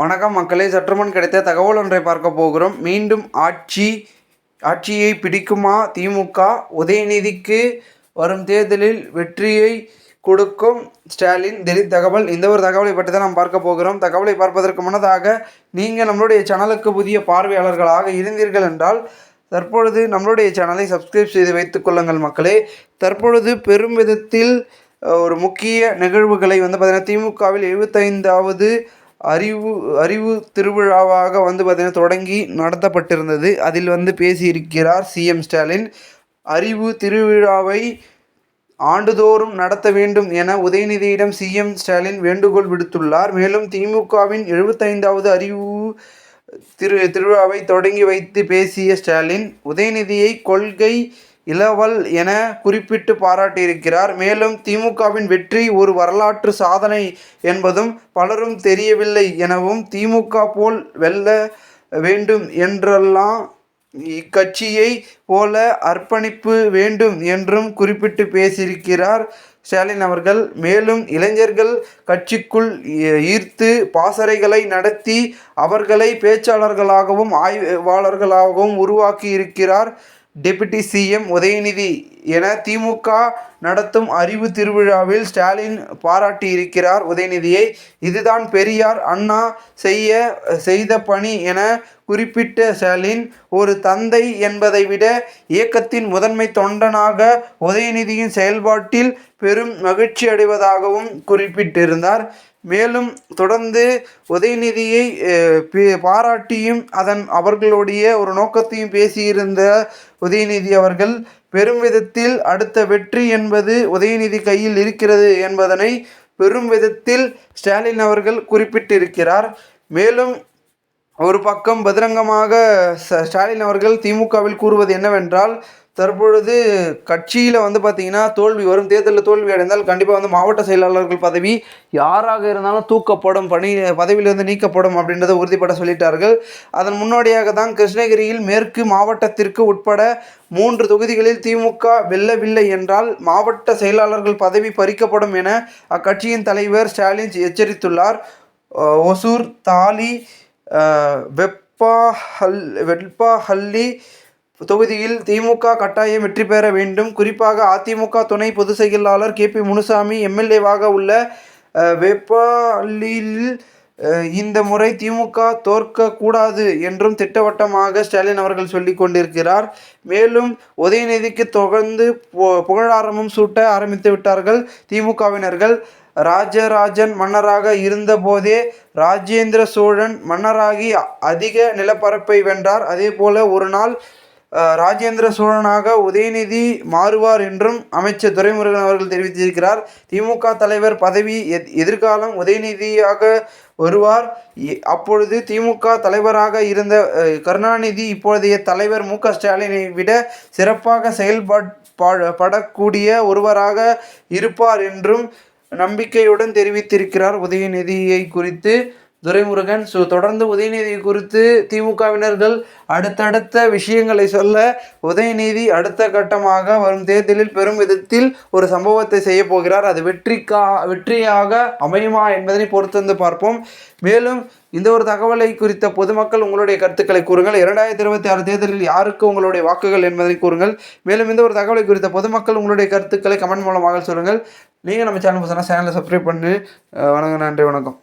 வணக்கம் மக்களே. சற்றுமுன் கிடைத்த தகவல் ஒன்றை பார்க்க போகிறோம். மீண்டும் ஆட்சி ஆட்சியை பிடிக்குமா? திமுக உதயநிதிக்கு வரும் தேர்தலில் வெற்றியை கொடுக்கும் ஸ்டாலின் திடீர் தகவல். இந்த ஒரு தகவலை பற்றி தான் நாம் பார்க்க போகிறோம். தகவலை பார்ப்பதற்கு முன்னதாக நீங்கள் நம்மளுடைய சேனலுக்கு புதிய பார்வையாளர்களாக இருந்தீர்கள் என்றால் தற்பொழுது நம்மளுடைய சேனலை சப்ஸ்கிரைப் செய்து வைத்துக் கொள்ளுங்கள் மக்களே. தற்பொழுது பெரும் விதத்தில் ஒரு முக்கிய நிகழ்வுகளை வந்து பார்த்திங்கன்னா திமுகவில் எழுபத்தைந்தாவது அறிவு அறிவு திருவிழாவாக வந்து பார்த்திங்கன்னா தொடங்கி நடத்தப்பட்டிருந்தது. அதில் வந்து பேசியிருக்கிறார் சிஎம் ஸ்டாலின் அறிவு திருவிழாவை ஆண்டுதோறும் நடத்த வேண்டும் என உதயநிதியிடம் சிஎம் ஸ்டாலின் வேண்டுகோள் விடுத்துள்ளார். மேலும் திமுகவின் எழுபத்தைந்தாவது அறிவு திரு திருவிழாவை தொடங்கி வைத்து பேசிய ஸ்டாலின் உதயநிதியை கொள்கை இளவல் என குறிப்பிட்டு பாராட்டியிருக்கிறார். மேலும் திமுகவின் வெற்றி ஒரு வரலாற்று சாதனை என்பதும் பலரும் தெரியவில்லை எனவும் திமுக போல் வெல்ல வேண்டும் என்றெல்லாம் இக்கட்சியை போல அர்ப்பணிப்பு வேண்டும் என்றும் குறிப்பிட்டு பேசியிருக்கிறார் ஸ்டாலின் அவர்கள். மேலும் இளைஞர்கள் கட்சிக்குள் ஈர்த்து பாசறைகளை நடத்தி அவர்களை பேச்சாளர்களாகவும் ஆய்வாளர்களாகவும் உருவாக்கி இருக்கிறார் டெபுட்டி சிஎம் உதயநிதி என திமுக நடத்தும் அறிவு திருவிழாவில் ஸ்டாலின் பாராட்டியிருக்கிறார் உதயநிதியை. இதுதான் பெரியார் அண்ணா செய்ய செய்த பணி என குறிப்பிட்ட ஸ்டாலின் ஒரு தந்தை என்பதை விட இயக்கத்தின் முதன்மை தொண்டனாக உதயநிதியின் செயல்பாட்டில் பெரும் மகிழ்ச்சி அடைவதாகவும் குறிப்பிட்டிருந்தார். மேலும் தொடர்ந்து உதயநிதியை பே- பாராட்டியும் அதன் அவர்களுடைய ஒரு நோக்கத்தையும் பேசியிருந்த உதயநிதி அவர்கள் பெரும் விதத்தில் அடுத்த வெற்றி என்பது உதயநிதி கையில் இருக்கிறது என்பதனை பெரும் விதத்தில் ஸ்டாலின் அவர்கள் குறிப்பிட்டிருக்கிறார். மேலும் ஒரு பக்கம் பகிரங்கமாக ஸ்டாலின் அவர்கள் திமுகவில் கூறுவது என்னவென்றால் தற்பொழுது கட்சியில் வந்து பார்த்தீங்கன்னா தோல்வி வரும் தேர்தலில் தோல்வி அடைந்தால் கண்டிப்பாக வந்து மாவட்ட செயலாளர்கள் பதவி யாராக இருந்தாலும் தூக்கப்படும் பணி பதவியிலிருந்து நீக்கப்படும் அப்படின்றத உறுதிப்பட சொல்லிட்டார்கள். அதன் முன்னோடியாக தான் கிருஷ்ணகிரியில் மேற்கு மாவட்டத்திற்கு உட்பட மூன்று தொகுதிகளில் திமுக வெல்லவில்லை என்றால் மாவட்ட செயலாளர்கள் பதவி பறிக்கப்படும் என அக்கட்சியின் தலைவர் ஸ்டாலின் எச்சரித்துள்ளார். ஒசூர் தாலி வெப்பாஹல் வெட்பாஹல்லி தொகுதியில் திமுக கட்டாயம் வெற்றி பெற வேண்டும். குறிப்பாக அதிமுக துணை பொதுச் செயலாளர் கே பி முனுசாமி எம்எல்ஏவாக உள்ள வெப்பாலில் இந்த முறை திமுக தோற்கக்கூடாது என்றும் திட்டவட்டமாக ஸ்டாலின் அவர்கள் சொல்லி கொண்டிருக்கிறார். மேலும் உதயநிதிக்கு தொடர்ந்து பு- புகழாரமும் சூட்ட ஆரம்பித்து விட்டார்கள் திமுகவினர்கள். ராஜராஜன் மன்னராக இருந்தபோதே ராஜேந்திர சோழன் மன்னராகி அதிக நிலப்பரப்பை வென்றார். அதே போல ஒரு நாள் ராஜேந்திர சோழனாக உதயநிதி மாறுவார் என்றும் அமைச்சர் துரைமுருகன் அவர்கள் தெரிவித்திருக்கிறார். திமுக தலைவர் பதவி எத்- எதிர்காலம் உதயநிதியாக வருவார். அப்பொழுது திமுக தலைவராக இருந்த கருணாநிதி இப்பொழுதைய தலைவர் மு. க. ஸ்டாலினை விட சிறப்பாக செயல்பட் பா- படக்கூடிய ஒருவராக இருப்பார் என்றும் நம்பிக்கையுடன் தெரிவித்திருக்கிறார் உதயநிதியை குறித்து. துரைமுருகன். ஸோ தொடர்ந்து உதயநிதி குறித்து திமுகவினர்கள் அடுத்தடுத்த விஷயங்களை சொல்ல உதயநிதி அடுத்த கட்டமாக வரும் தேர்தலில் பெரும் விதத்தில் ஒரு சம்பவத்தை செய்ய போகிறார். அது வெற்றிக்கா வெற்றியாக அமையுமா என்பதனை பொறுத்து வந்து பார்ப்போம். மேலும் இந்த ஒரு தகவலை குறித்த பொதுமக்கள் உங்களுடைய கருத்துக்களை கூறுங்கள். இரண்டாயிரத்தி இருபத்தி ஆறு தேர்தலில் யாருக்கு உங்களுடைய வாக்குகள் என்பதை கூறுங்கள். மேலும் இந்த ஒரு தகவலை குறித்த பொதுமக்கள் உங்களுடைய கருத்துக்களை கமெண்ட் மூலமாக சொல்லுங்கள். நீங்கள் நம்ம சேனல் சேனலை சப்ஸ்கிரைப் பண்ணி. வணக்கம் நன்றி வணக்கம்.